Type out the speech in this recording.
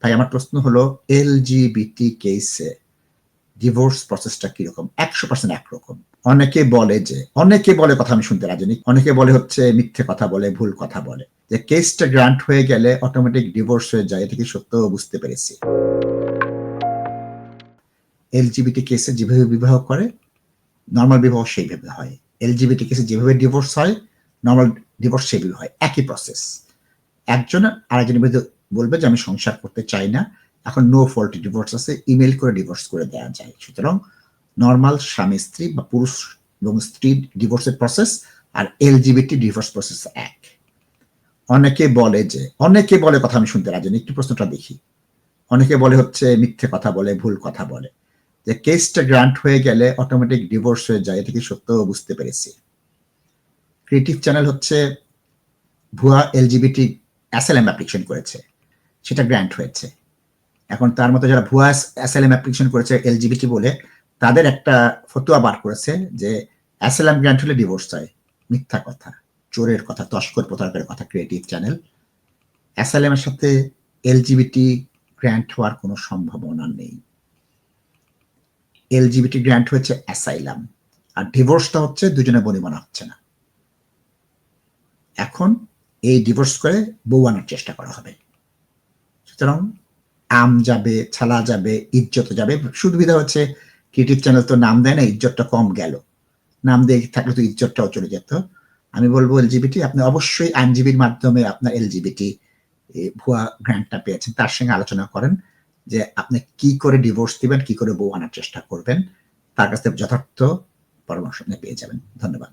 তাই আমার প্রশ্ন হলো এলজিবিটি কেসে ডিভোর্স প্রসেসটা কীরকম? একশো পার্সেন্ট একরকম। অনেকে বলে যে, অনেকে বলে কথা আমি শুনতে রাজি অনেকে বলে হচ্ছে মিথ্যে কথা বলে, ভুল কথা বলে। যে কেসটা গ্রান্ট হয়ে গেলে অটোমেটিক ডিভোর্স হয়ে যায়, এটা কি সত্য? বুঝতে পেরেছি। এলজিবিটি কেসে যেভাবে বিবাহ করে নর্মাল বিবাহ সেইভাবে হয়। এলজিবিটি কেসে যেভাবে ডিভোর্স হয় নর্মাল ডিভোর্স সেইভাবে হয়। একই প্রসেস একজন আরেকজনের বিরুদ্ধে বলবে যে আমি সংসার করতে চাই না। এখন নো ফল্ট ডিভোর্স আছে ইমেল করে ডিভোর্স করে দেওয়া যায়। সুতরাং নর্মাল স্বামী স্ত্রী বা পুরুষ এবং স্ত্রী ডিভোর্সের প্রসেস আর এলজিবিটি ডিভোর্স প্রসেস এক। অনেকে বলে যে, অনেকে বলে কথা আমি শুনতে রাজি। একটু প্রশ্নটা দেখি। অনেকে বলে হচ্ছে মিথ্যে কথা বলে, ভুল কথা বলে। যে কেসটা গ্রান্ট হয়ে গেলে অটোমেটিক ডিভোর্স হয়ে যায়, এটা কি সত্য বুঝতে পেরেছি। ক্রিয়েটিভ চ্যানেল হচ্ছে ভুয়া এলজিবিটি অ্যাসেলাম অ্যাপ্লিকেশন করেছে। সেটা গ্র্যান্ট হয়েছে। এখন তার মতো যারা ভুয়া অ্যাসেলাম অ্যাপ্লিকেশন করেছে এলজিবিটি বলে, তাদের একটা ফতুয়া বার করেছে যে অ্যাসেলাম গ্র্যান্ট হলে ডিভোর্স হয় মিথ্যা কথা, চোরের কথা, তস্কর প্রতারকের কথা ক্রিয়েটিভ চ্যানেল অ্যাসাইলামের সাথে এলজিবিটি গ্র্যান্ট হওয়ার কোনো সম্ভাবনা নেই। এলজিবিটি গ্র্যান্ট হয়েছে অ্যাসাইলাম আর ডিভোর্সটা হচ্ছে দুজনে বনিবনা হচ্ছে না। এখন এই ডিভোর্স করে বউ আনার চেষ্টা করা হবে। সুতরাং আম যাবে, ছালা যাবে, ইজ্জত যাবে। সুবিধা হচ্ছে ক্রিয়েটিভ চ্যানেল তো নাম দেয় না, ইজ্জতটা কম গেল। নাম দিয়ে থাকলে তো ইজ্জতটাও চলে যেত। আমি বলব এলজিবিটি, আপনি অবশ্যই আইনজীবীর মাধ্যমে আপনার এলজিবিটি ভুয়া গ্র্যান্টটা পেয়েছেন, তার সঙ্গে আলোচনা করেন যে আপনি কি করে ডিভোর্স দিবেন, কি করে বউ আনার চেষ্টা করবেন, তার কাছ থেকে যথার্থ পরামর্শ আপনি পেয়ে যাবেন। ধন্যবাদ।